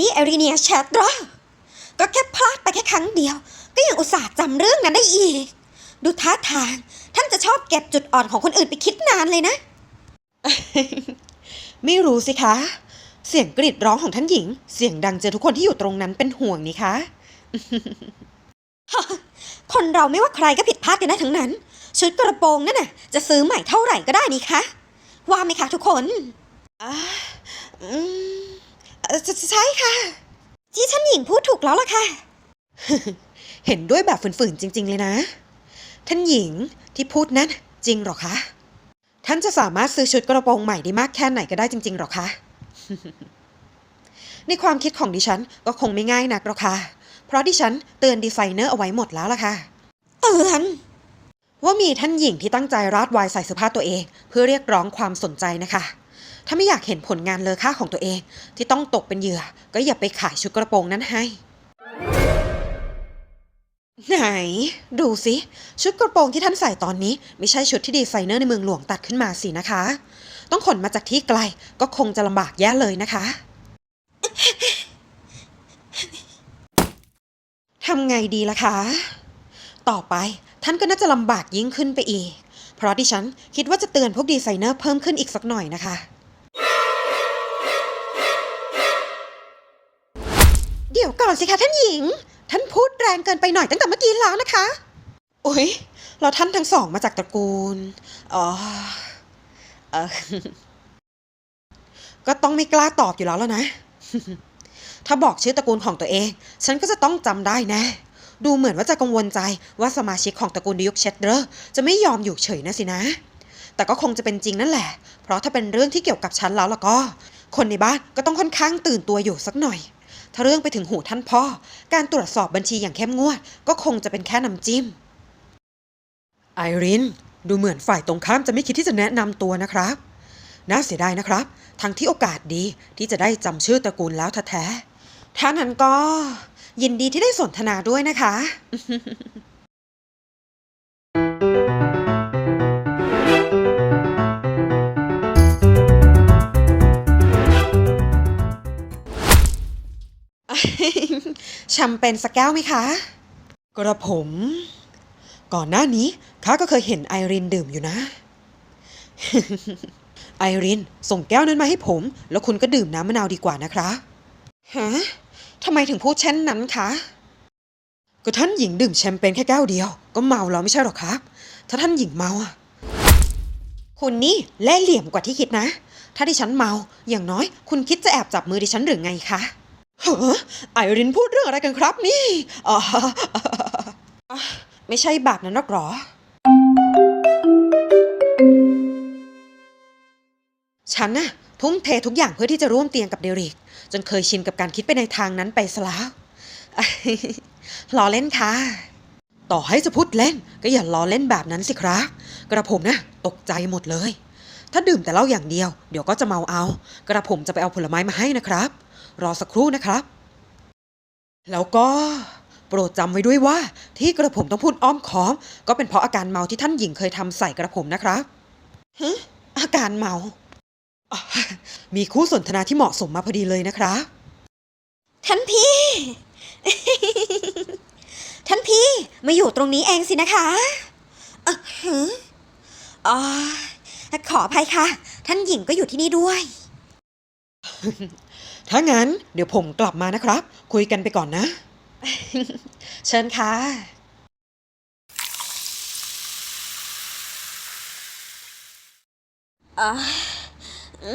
ดี้เอริเนียแชตรอก็แค่พลาดไปแค่ครั้งเดียว ก็ยังอุตส่าห์จำเรื่องนั้นได้อีก ดูท่าทาง ท่านจะชอบเก็บจุดอ่อนของคนอื่นไปคิดนานเลยนะ ไม่รู้สิคะ เสียงกรีดร้องของท่านหญิง เสียงดังเจอทุกคนที่อยู่ตรงนั้นเป็นห่วงนี่คะ คนเราไม่ว่าใครก็ผิดพลาดกันได้ทั้งนั้น ชุดกระโปรงนั่นน่ะ จะซื้อใหม่เท่าไหร่ก็ได้นี่คะ ว่าไหมคะทุกคนอ่าอืมเอ่อ ใช่ใช่ค่ะ ที่ท่านหญิงพูดถูกแล้วล่ะค่ะ เห็นด้วยแบบฝืนๆจริง ๆ เลยนะ ท่านหญิงที่พูดนั้นจริงเหรอคะ ท่านจะสามารถซื้อชุดกระโปรงใหม่ได้มากแค่ไหนก็ได้จริงๆเหรอคะ ในความคิดของดิฉันก็คงไม่ง่ายนักหรอกค่ะ เพราะดิฉันเตือนดีไซเนอร์เอาไว้หมดแล้วล่ะค่ะ เตือนว่ามีท่านหญิงที่ตั้งใจราดไวน์ใส่เสื้อผ้าตัวเอง เพื่อเรียกร้องความสนใจนะคะ ถ้าไม่อยากเห็นผลงานเลอค่าของตัวเอง ที่ต้องตกเป็นเหยื่อ ก็อย่าไปขายชุดกระโปรงนั้นให้ ไหน ดูสิชุดกระโปรงที่ท่านใส่ตอนนี้ ไม่ใช่ชุดที่ดีไซเนอร์ในเมืองหลวงตัดขึ้นมาสินะคะ ต้องขนมาจากที่ไกลก็คงจะลำบากแย่เลยนะคะทำไงดีล่ะคะ ต่อไปท่านก็น่าจะลำบากยิ่งขึ้นไปอีก เพราะดิฉันคิดว่าจะเตือนพวกดีไซเนอร์เพิ่มขึ้นอีกสักหน่อยนะคะ ดี๋ยวก่อนสิคะท่านหญิง ท่านพูดแรงเกินไปหน่อยตั้งแต่เมื่อกี้แล้วนะคะโอ้ยเราท่านทั้งสองมาจากตระกูลอ๋อเออก็ต้องไม่กล้าตอบอยู่แล้วแล้วนะ ถ้าบอกชื่อตระกูลของตัวเอง ฉันก็จะต้องจำได้แน่ดูเหมือนว่าจะกังวลใจว่าสมาชิกของตระกูลดิยุกเชตเดอร์จะไม่ยอมอยู่เฉยนะสินะ แต่ก็คงจะเป็นจริงนั่นแหละ เพราะถ้าเป็นเรื่องที่เกี่ยวกับฉันแล้วล่ะก็ คนในบ้านก็ต้องค่อนข้างตื่นตัวอยู่สักหน่อย ถ้าเรื่องไปถึงหูท่านพ่อ การตรวจสอบบัญชีอย่างเข้มงวด ก็คงจะเป็นแค่น้ำจิ้ม ไอริน ดูเหมือนฝ่ายตรงข้ามจะไม่คิดที่จะแนะนำตัวนะครับ น่าเสียดายนะครับ ทั้งที่โอกาสดีที่จะได้จำชื่อตระกูลแล้วแท้ๆถ้านั้นก็ ยินดีที่ได้สนทนาด้วยนะคะ แชมเปญสักแก้วไหมคะ กระผม ก่อนหน้านี้ข้าก็เคยเห็นไอรินดื่มอยู่นะ ไอรินส่งแก้วนั้นมาให้ผม แล้วคุณก็ดื่มน้ำมะนาวดีกว่านะครับ ฮะทำไมถึงพูดเช่นนั้นคะ ก็ท่านหญิงดื่มแชมเปญแค่แก้วเดียว ก็เมาแล้วไม่ใช่หรอครับ ถ้าท่านหญิงเมาอะคุณนี่เล่ห์เหลี่ยมกว่าที่คิดนะ ถ้าดิฉันเมา อย่างน้อย คุณคิดจะแอบจับมือดิฉันหรือไงคะ เฮ้อไอรินพูดเรื่องอะไรกันครับนี่อ๋อไม่ใช่แบบนั้นหรอกหรอ ฉันน่ะทุ่มเททุกอย่างเพื่อที่จะร่วมเตียงกับเดริก จนเคยชินกับการคิดไปในทางนั้นไปซะแล้วล้อเล่นค่ะ ต่อให้จะพูดเล่น ก็อย่าล้อเล่นแบบนั้นสิครับ กระผมนะตกใจหมดเลย ถ้าดื่มแต่เหล้าอย่างเดียว เดี๋ยวก็จะเมาเอา กระผมจะไปเอาผลไม้มาให้นะครับ รอสักครู่นะครับ แล้วก็โปรดจำไว้ด้วยว่า ที่กระผมต้องพูดอ้อมค้อม ก็เป็นเพราะอาการเมาที่ท่านหญิงเคยทำใส่กระผมนะครับฮะอาการเมาอะมีคู่สนทนาที่เหมาะสมมาพอดีเลยนะครับท่านพี่ ท่านพี่มาอยู่ตรงนี้เองสินะคะอะหืออ๋อขออภัยค่ะ ท่านหญิงก็อยู่ที่นี่ด้วย ถ้างั้นเดี๋ยวผมกลับมานะครับ คุยกันไปก่อนนะ เชิญค่ะ อ่าอื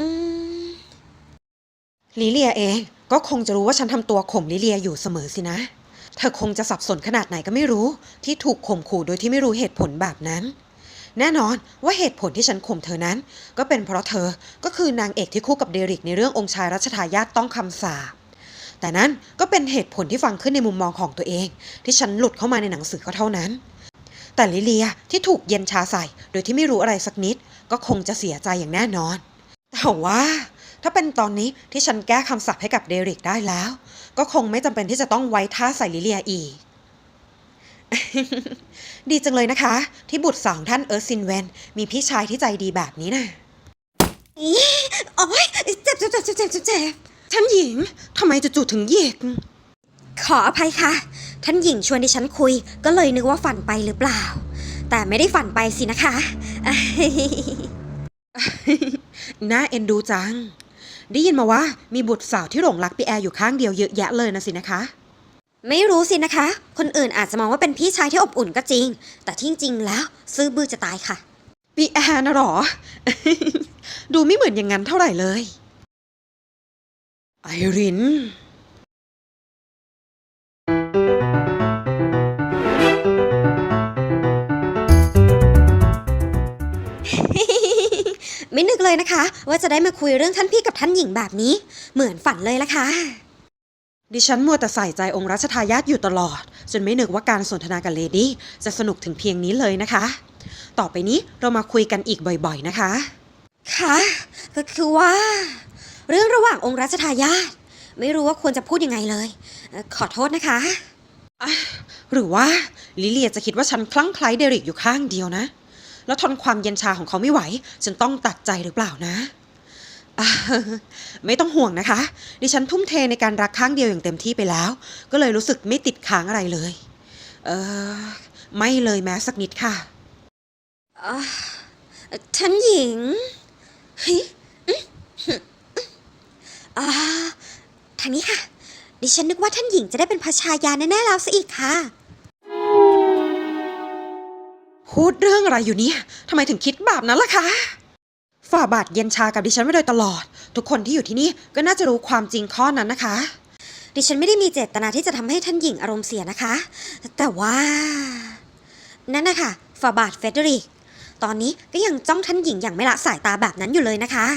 มลิเลียเองก็คงจะรู้ว่าฉันทำตัวข่มลิเลียอยู่เสมอสินะ เธอคงจะสับสนขนาดไหนก็ไม่รู้ ที่ถูกข่มขู่โดยที่ไม่รู้เหตุผลแบบนั้น แน่นอนว่าเหตุผลที่ฉันข่มเธอนั้น ก็เป็นเพราะเธอก็คือนางเอกที่คู่กับเดริกในเรื่ององค์ชายรัชทายาทต้องคำสาปแต่นั้นก็เป็นเหตุผลที่ฟังขึ้นในมุมมองของตัวเอง ที่ฉันหลุดเข้ามาในหนังสือก็เท่านั้น แต่ลิเลียที่ถูกเย็นชาใส่โดยที่ไม่รู้อะไรสักนิด ก็คงจะเสียใจอย่างแน่นอน แต่ว่าถ้าเป็นตอนนี้ที่ฉันแก้คำศัพท์ให้กับเดริกได้แล้ว ก็คงไม่จำเป็นที่จะต้องไว้ท่าใส่ลิเลียอีก ดีจังเลยนะคะ ที่บุตรสาวของท่านเอิร์ธซินเวน มีพี่ชายที่ใจดีแบบนี้นะอีโอ๊ยเจ็บเจ็บเจ็บเจ็บเจ็บเจ็บท่านหญิงทำไมจู่ๆถึงเหยกขออภัยค่ะ ท่านหญิงชวนดิฉันคุย ก็เลยนึกว่าฝันไปหรือเปล่า แต่ไม่ได้ฝันไปสินะคะ น่าเอ็นดูจัง ได้ยินมาว่ามีบุตรสาวที่หลงรักปีแอร์อยู่ข้างเดียวเยอะแยะเลยนะสินะคะ ไม่รู้สินะคะ คนอื่นอาจจะมองว่าเป็นพี่ชายที่อบอุ่นก็จริง แต่ที่จริงแล้วซื่อบื้อจะตายค่ะ ปีแอร์นะหรอ ดูไม่เหมือนอย่างนั้นเท่าไหร่เลย ไอริน ไม่นึกเลยนะคะ ว่าจะได้มาคุยเรื่องท่านพี่กับท่านหญิงแบบนี้ เหมือนฝันเลยละค่ะ ดิฉันมัวแต่ใส่ใจองค์รัชทายาทอยู่ตลอด จนไม่นึกว่าการสนทนากับเลดี้จะสนุกถึงเพียงนี้เลยนะคะ ต่อไปนี้เรามาคุยกันอีกบ่อยๆนะคะ ค่ะ ก็คือว่า เรื่องระหว่างองค์รัชทายาทไม่รู้ว่าควรจะพูดยังไงเลยเอ่อขอโทษนะคะหรือว่าลิเลียจะคิดว่าฉันคลั่งไคล้เดริกอยู่ข้างเดียวนะ แล้วทนความเย็นชาของเขาไม่ไหว ฉันต้องตัดใจหรือเปล่านะอ่า ไม่ต้องห่วงนะคะ ดิฉันทุ่มเทในการรักข้างเดียวอย่างเต็มที่ไปแล้ว ก็เลยรู้สึกไม่ติดค้างอะไรเลย เออไม่เลยแม้สักนิดค่ะอ่าท่านหญิงเฮ้ยอื้อหืออ่าทางนี้ค่ะ ดิฉันนึกว่าท่านหญิงจะได้เป็นพระชายาแน่ๆแล้วซะอีกค่ะ พูดเรื่องอะไรอยู่เนี่ยทำไมถึงคิดแบบนั้นล่ะคะ ฝ่าบาทเย็นชากับดิฉันมาโดยตลอด ทุกคนที่อยู่ที่นี่ก็น่าจะรู้ความจริงข้อนั้นนะคะ ดิฉันไม่ได้มีเจตนาที่จะทำให้ท่านหญิงอารมณ์เสียนะคะ แต่ว่า นั่นนะคะฝ่าบาทเฟเดริก ตอนนี้ก็ยังจ้องท่านหญิงอย่างไม่ละสายตาแบบนั้นอยู่เลยนะคะ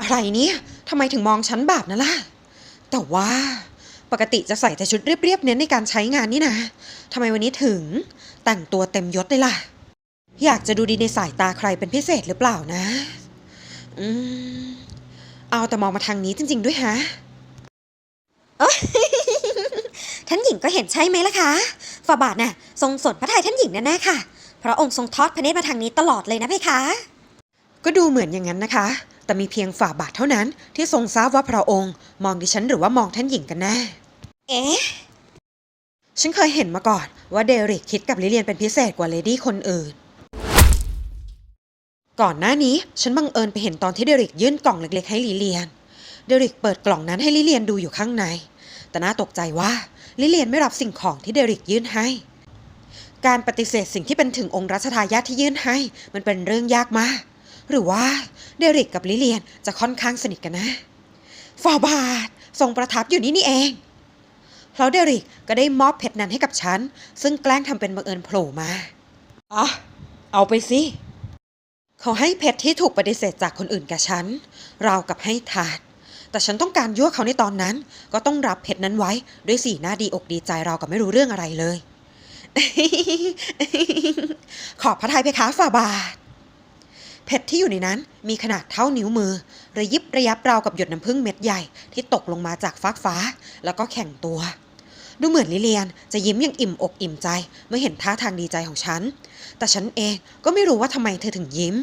อะไรเนี่ยทำไมถึงมองฉันแบบนั้นล่ะ แต่ว่าปกติจะใส่แต่ชุดเรียบๆเน้นในการใช้งานนี่นะทำไมวันนี้ถึง แต่งตัวเต็มยศเลยล่ะ อยากจะดูดีในสายตาใครเป็นพิเศษหรือเปล่านะ อืม เอาแต่มองมาทางนี้จริง ๆ ด้วยฮะท่านหญิงก็เห็นใช่ไหมล่ะคะฝาบาทน่ะ ทรงสนพระทัยท่านหญิงแน่ๆค่ะเพราะองค์ทรงทอดพระเนตรมาทางนี้ตลอดเลยนะเพคะ ก็ดูเหมือนอย่างนั้นนะคะ แต่มีเพียงฝ่าบาทเท่านั้นที่ทรงทราบว่าพระองค์ มองดิฉันหรือว่ามองท่านหญิงกันแน่ เอ๊ะ ฉันเคยเห็นมาก่อนว่าเดริกคิดกับลิเลียนเป็นพิเศษกว่าเลดี้คนอื่น ก่อนหน้านี้ฉันบังเอิญไปเห็นตอนที่เดริกยื่นกล่องเล็กๆให้ลิเลียน เดริกเปิดกล่องนั้นให้ลิเลียนดูอยู่ข้างใน แต่น่าตกใจว่าลิเลียนไม่รับสิ่งของที่เดริกยื่นให้ การปฏิเสธสิ่งที่เป็นถึงองค์รัชทายาทที่ยื่นให้ มันเป็นเรื่องยากมาก หรือว่าเดริกกับลิเลียนจะค่อนข้างสนิทกันนะฟาบาททรงประทับอยู่นี่นี่เอง แล้วเดริกก็ได้มอบเพชรนั้นให้กับฉัน ซึ่งแกล้งทำเป็นบังเอิญโผล่มาอะเอาไปสิ เขาให้เพชรที่ถูกปฏิเสธจากคนอื่นแกับฉันราวกับให้ทานแต่ฉันต้องการยั่วเขาในตอนนั้น ก็ต้องรับเพชรนั้นไว้ด้วยสีหน้าดีอกดีใจเรากับไม่รู้เรื่องอะไรเลย ขอบพระทัยเพคะฝ่าบาท เพชรที่อยู่ในนั้นมีขนาดเท่านิ้วมือ ระยิบระยับราวกับหยดน้ำผึ้งเม็ดใหญ่ที่ตกลงมาจากฟากฟ้า แล้วก็แข่งตัว ดูเหมือนลิเลียนจะยิ้มอย่างอิ่มอกอิ่มใจ เมื่อเห็นท่าทางดีใจของฉัน แต่ฉันเองก็ไม่รู้ว่าทำไมเธอถึงยิ้ม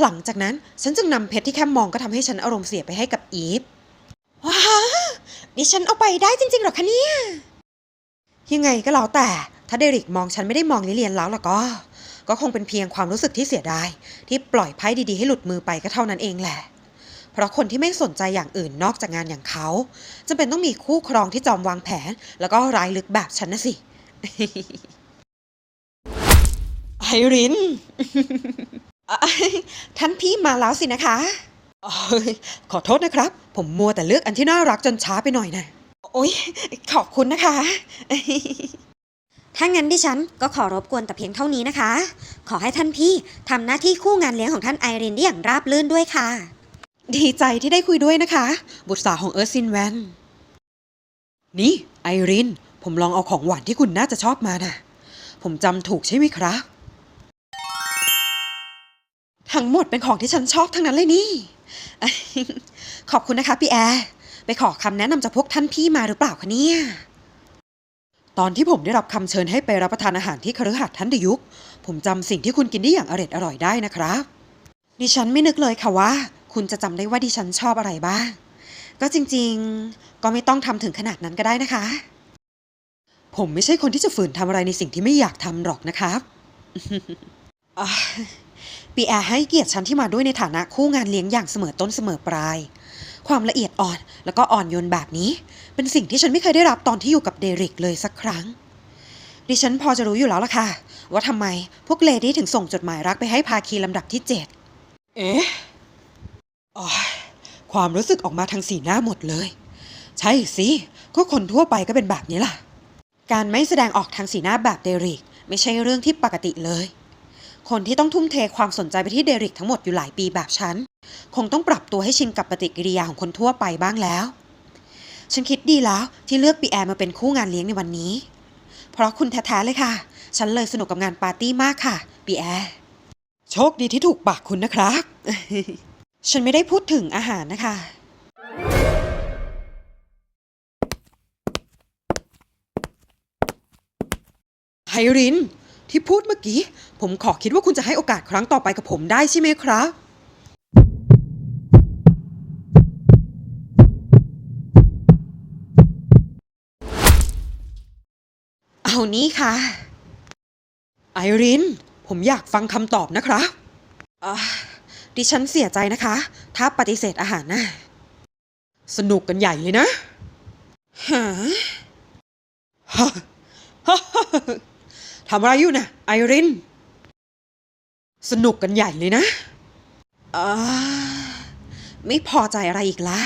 หลังจากนั้นฉันจึงนำเพชรที่แค่มองก็ทำให้ฉันอารมณ์เสียไปให้กับอีฟว้าดิฉันเอาไปได้จริงๆหรอคะเนี่ยยังไงก็แล้วแต่ถ้าเดริกมองฉันไม่ได้มองลิเลียนแล้วล่ะก็ ก็คงเป็นเพียงความรู้สึกที่เสียดายที่ปล่อยไพ่ดีๆให้หลุดมือไปก็เท่านั้นเองแหละ เพราะคนที่ไม่สนใจอย่างอื่นนอกจากงานอย่างเขาจะเป็นต้องมีคู่ครองที่จอมวางแผน แล้วก็ร้ายลึกแบบฉันนะสิ ไอริน ท่านพี่มาแล้วสินะคะขอโทษนะครับ ผมมัวแต่เลือกอันที่น่ารักจนช้าไปหน่อยนะ โอ๊ยขอบคุณนะคะ ถ้างั้นดิฉันก็ขอรบกวนแต่เพียงเท่านี้นะคะ ขอให้ท่านพี่ทำหน้าที่คู่งานเลี้ยงของท่านไอรินได้อย่างราบรื่นด้วยค่ะ ดีใจที่ได้คุยด้วยนะคะ บุตรสาวของเอิร์ธซินแวนนี่ไอริน ผมลองเอาของหวานที่คุณน่าจะชอบมาน่ะ ผมจำถูกใช่ไหมครับ ทั้งหมดเป็นของที่ฉันชอบทั้งนั้นเลยนี่ ขอบคุณนะคะพี่แอร์ไปขอคำแนะนำจากพวกท่านพี่มาหรือเปล่าคะเนี่ย ตอนที่ผมได้รับคำเชิญให้ไปรับประทานอาหารที่คฤหาสน์ท่านดยุก ผมจำสิ่งที่คุณกินได้อย่างอร็ดอร่อยได้นะครับ ดิฉันไม่นึกเลยค่ะว่า คุณจะจำได้ว่าดิฉันชอบอะไรบ้าง ก็จริงๆ ก็ไม่ต้องทำถึงขนาดนั้นก็ได้นะคะ ผมไม่ใช่คนที่จะฝืนทำอะไรในสิ่งที่ไม่อยากทำหรอกนะครับอะปีแอร์ให้เกียรติฉันที่มาด้วยในฐานะคู่งานเลี้ยงอย่างเสมอต้นเสมอปลาย ความละเอียดอ่อนแล้วก็อ่อนโยนแบบนี้ เป็นสิ่งที่ฉันไม่เคยได้รับตอนที่อยู่กับเดริกเลยสักครั้ง ดิฉันพอจะรู้อยู่แล้วล่ะค่ะ ว่าทำไมพวกเลดี้ถึงส่งจดหมายรักไปให้พาคีลำดับที่เจ็ดเอ๊ะอ๋อความรู้สึกออกมาทางสีหน้าหมดเลย ใช่สิก็คนทั่วไปก็เป็นแบบนี้ล่ะ การไม่แสดงออกทางสีหน้าแบบเดริก ไม่ใช่เรื่องที่ปกติเลย คนที่ต้องทุ่มเทความสนใจไปที่เดริกทั้งหมดอยู่หลายปีแบบฉัน คงต้องปรับตัวให้ชินกับปฏิกิริยาของคนทั่วไปบ้างแล้ว ฉันคิดดีแล้วที่เลือกปีแอร์มาเป็นคู่งานเลี้ยงในวันนี้ เพราะคุณแท้ๆเลยค่ะ ฉันเลยสนุกกับงานปาร์ตี้มากค่ะ ปีแอร์โชคดีที่ถูกปากคุณนะครับ ฉันไม่ได้พูดถึงอาหารนะคะ ไฮริน ที่พูดเมื่อกี้ ผมขอคิดว่าคุณจะให้โอกาสครั้งต่อไปกับผมได้ใช่ไหมครับ เอานี้ค่ะ ไอริน ผมอยากฟังคำตอบนะครับอ่าดิฉันเสียใจนะคะ ถ้าปฏิเสธอาหารนะ สนุกกันใหญ่เลยนะฮะฮะฮะฮะทำอะไรอยู่นะไอริน สนุกกันใหญ่เลยนะอ่าไม่พอใจอะไรอีกล่ะ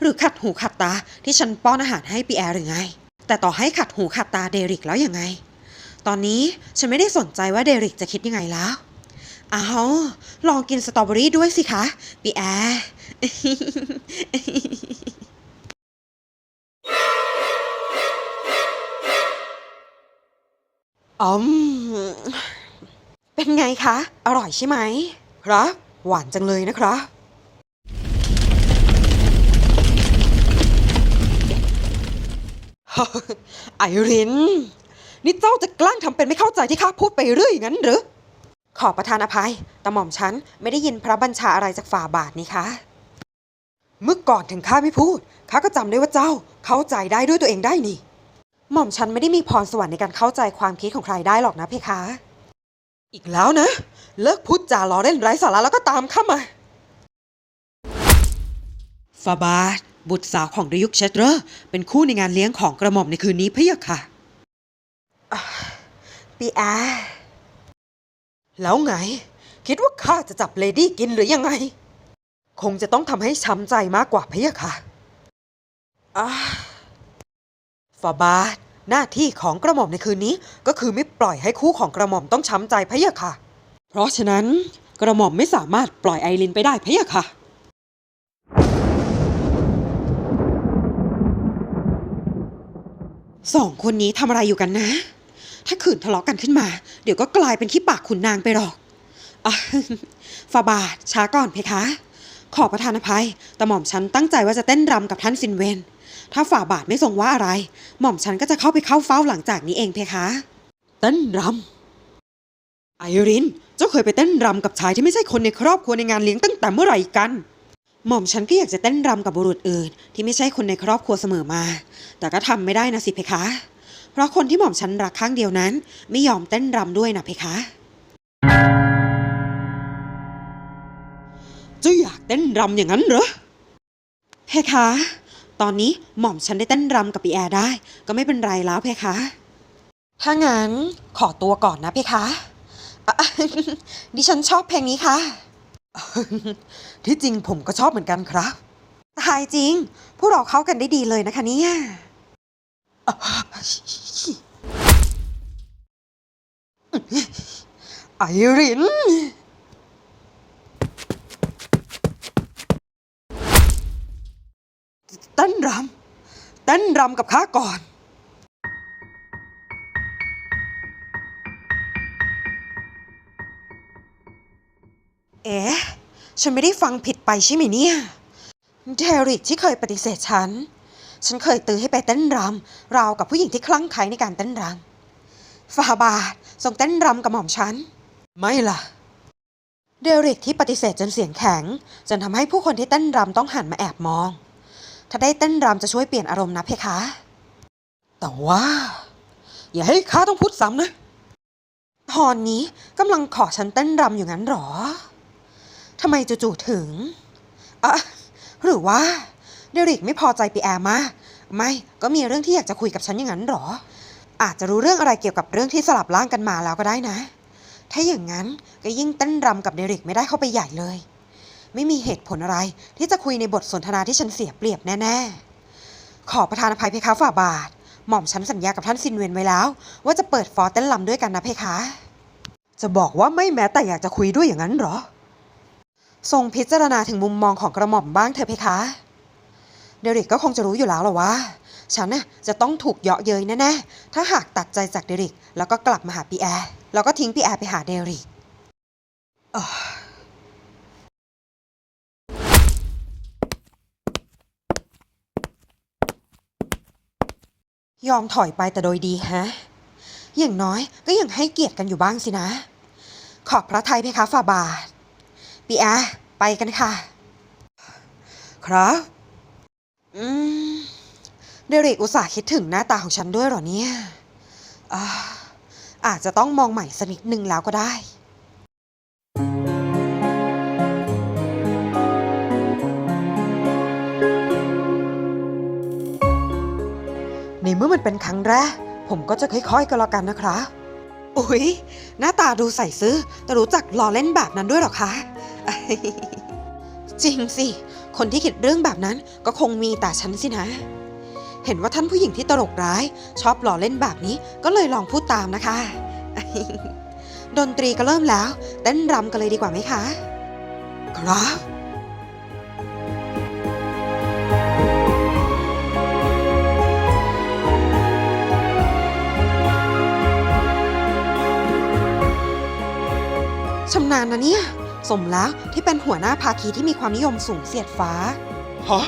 หรือขัดหูขัดตาที่ฉันป้อนอาหารให้ปีแอร์หรือไง แต่ต่อให้ขัดหูขัดตาเดริกแล้วยังไง ตอนนี้ฉันไม่ได้สนใจว่าเดริกจะคิดยังไงแล้ว เอาลองกินสตรอเบอรี่ด้วยสิคะปีแอร์อืมเป็นไงคะ อร่อยใช่ไหม ครับ หวานจังเลยนะครับ ไอริน นี่เจ้าจะกล้งทำเป็นไม่เข้าใจที่ข้าพูดไปเรื่อยงั้นหรือ ขอประทานอภัยแต่หม่อมฉันไม่ได้ยินพระบัญชาอะไรจากฝ่าบาทนี่คะ เมื่อก่อนถึงข้าไม่พูดข้าก็จำได้ว่าเจ้าเข้าใจได้ด้วยตัวเองได้นี่ หม่อมฉันไม่ได้มีพรสวรรค์ในการเข้าใจความคิดของใครได้หรอกนะเพคะ อีกแล้วนะ เลิกพูดจาล้อเล่นไร้สาระแล้วก็ตามข้ามาฟาบาท บุตรสาวของดยุคเชตเรอร์เป็นคู่ในงานเลี้ยงของกระหม่อมในคืนนี้เพี่ยค่ะปีแอแล้วไง คิดว่าข้าจะจับเลดี้กินหรือยังไง คงจะต้องทำให้ช้ำใจมากกว่าเพี่ยค่ะอ่าฟาบาทหน้าที่ของกระหม่อมในคืนนี้ ก็คือไม่ปล่อยให้คู่ของกระหม่อมต้องช้ำใจพะยะค่ะ เพราะฉะนั้นกระหม่อมไม่สามารถปล่อยไอรินไปได้พะยะค่ะ สองคนนี้ทำอะไรอยู่กันนะ ถ้าขืนทะเลาะกันขึ้นมา เดี๋ยวก็กลายเป็นขี้ปากขุนนางไปหรอกอะฟาบาทช้าก่อนเพคะ ขอประทานอภัย แต่หม่อมฉันตั้งใจว่าจะเต้นรำกับท่านซินเวน ถ้าฝ่าบาทไม่ทรงว่าอะไร หม่อมฉันก็จะเข้าไปเข้าเฝ้าหลังจากนี้เองเพคะ เต้นรำไอริน เจ้าเคยไปเต้นรำกับชายที่ไม่ใช่คนในครอบครัวในงานเลี้ยงตั้งแต่เมื่อไหร่กัน หม่อมฉันก็อยากจะเต้นรำกับบุรุษอื่น ที่ไม่ใช่คนในครอบครัวเสมอมา แต่ก็ทำไม่ได้นะสิเพคะ เพราะคนที่หม่อมฉันรักข้างเดียวนั้น ไม่ยอมเต้นรำด้วยนะเพคะจ้าอยากเต้นรำอย่างนั้นเหรอเพคะ ตอนนี้หม่อมฉันได้เต้นรำกับปีแอร์ได้ ก็ไม่เป็นไรแล้วเพคะ ถ้างั้นขอตัวก่อนนะเพคะะดิฉันชอบเพลงนี้ค่ะ ที่จริงผมก็ชอบเหมือนกันครับ ตายจริง พวกเราเข้ากันได้ดีเลยนะคะเนี่ยอะไอริน เต้นรำเต้นรำกับข้าก่อนเอ๊ะ ฉันไม่ได้ฟังผิดไปใช่ไหมเนี่ยเดริกที่เคยปฏิเสธฉัน ฉันเคยตือให้ไปเต้นรำราวกับผู้หญิงที่คลั่งไคล้ในการเต้นรำฟาบาททรงเต้นรำกับหม่อมฉัน ไม่ล่ะ เดริกที่ปฏิเสธจนเสียงแข็ง จนทำให้ผู้คนที่เต้นรำต้องหันมาแอบมอง ถ้าได้เต้นรำจะช่วยเปลี่ยนอารมณ์นะเพคะ แต่ว่า อย่าให้ข้าต้องพูดซ้ำนะตอนนี้กำลังขอฉันเต้นรำอยู่งั้นหรอ ทำไมจู่ๆถึงอะหรือว่าเดริกไม่พอใจปีแอร์มาไม่ก็มีเรื่องที่อยากจะคุยกับฉันอย่างนั้นหรอ อาจจะรู้เรื่องอะไรเกี่ยวกับเรื่องที่สลับร่างกันมาแล้วก็ได้นะ ถ้าอย่างนั้นก็ยิ่งเต้นรำกับเดริกไม่ได้เข้าไปใหญ่เลย ไม่มีเหตุผลอะไรที่จะคุยในบทสนทนาที่ฉันเสียเปรียบแน่ๆ ขอประทานอภัยเพคะฝ่าบาท หม่อมฉันสัญญากับท่านซินเวนไว้แล้ว ว่าจะเปิดฟอร์เต้นรำด้วยกันนะเพคะ จะบอกว่าไม่แม้แต่อยากจะคุยด้วยอย่างนั้นหรอ ทรงพิจารณาถึงมุมมองของกระหม่อมบ้างเถอะเพคะ เดริกก็คงจะรู้อยู่แล้วหรอว่า ฉันน่ะจะต้องถูกเยาะเย้ยแน่ๆ ถ้าหากตัดใจจากเดริก แล้วก็กลับมาหาปีแอร์แล้วก็ทิ้งปีแอร์ไปหาเดริกยอมถอยไปแต่โดยดีฮะ อย่างน้อยก็ยังให้เกียรติกันอยู่บ้างสินะ ขอบพระทัยเพคะฝ่าบาท ปีแอร์ไปกันค่ะ ครับ อืม เดริกอุตส่าห์คิดถึงหน้าตาของฉันด้วยเหรอเนี่ยอาอาจจะต้องมองใหม่สักนิดนึงแล้วก็ได้ในเมื่อมันเป็นครั้งแรก ผมก็จะค่อยๆก็แล้วกันนะครับ อุ๊ย หน้าตาดูใส่ซื่อแต่รู้จักล้อเล่นแบบนั้นด้วยหรอคะ จริงสิ คนที่คิดเรื่องแบบนั้นก็คงมีแต่ฉันสินะ เห็นว่าท่านผู้หญิงที่ตลกร้าย ชอบหล่อเล่นแบบนี้ก็เลยลองพูดตามนะคะ ดนตรีก็เริ่มแล้วเต้นรำกันเลยดีกว่าไหมคะ ครับชำนาญนะเนี่ย สมแล้วที่เป็นหัวหน้าภาคีที่มีความนิยมสูงเสียดฟ้า ฮะ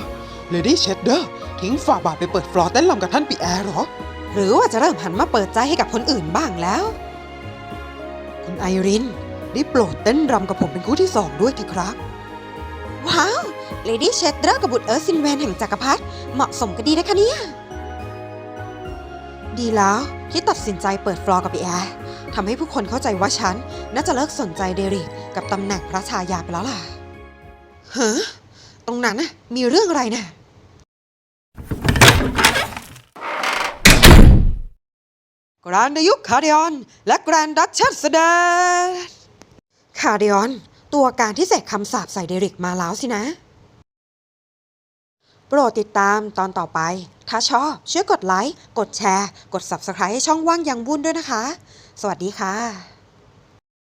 เลดี้เชดเดอร์ทิ้งฝ่าบาทไปเปิดฟลอร์เต้นรำกับท่านปีแอร์เหรอ หรือว่าจะเริ่มหันมาเปิดใจให้กับคนอื่นบ้างแล้ว คุณไอรินได้โปรดเต้นรำกับผมเป็นคู่ที่สองด้วยเถอะครับ ว้าวเลดี้เชดเดอร์กับบุตรเอิร์ธซินแวนแห่งจักรพรรดิเหมาะสมกันดีนะคะเนี่ย ดีแล้วที่ตัดสินใจเปิดฟลอร์กับปีแอร์ ทำให้ผู้คนเข้าใจว่าฉันน่าจะเลิกสนใจเดริกกับตำแหน่งพระชายาไปแล้วล่ะเฮ้ตรงนั้นน่ะมีเรื่องอะไรน่ะกรานดยุคคาเดียนและแกรนดัชเชสเดนคาเดียนตัวการที่เสกคำสาปใส่เดริกมาแล้วสินะ โปรดติดตามตอนต่อไป ถ้าชอบช่วยกดไลค์ กดแชร์ กด Subscribe ให้ช่องว่างยังบุญด้วยนะคะ สวัสดีค่ะ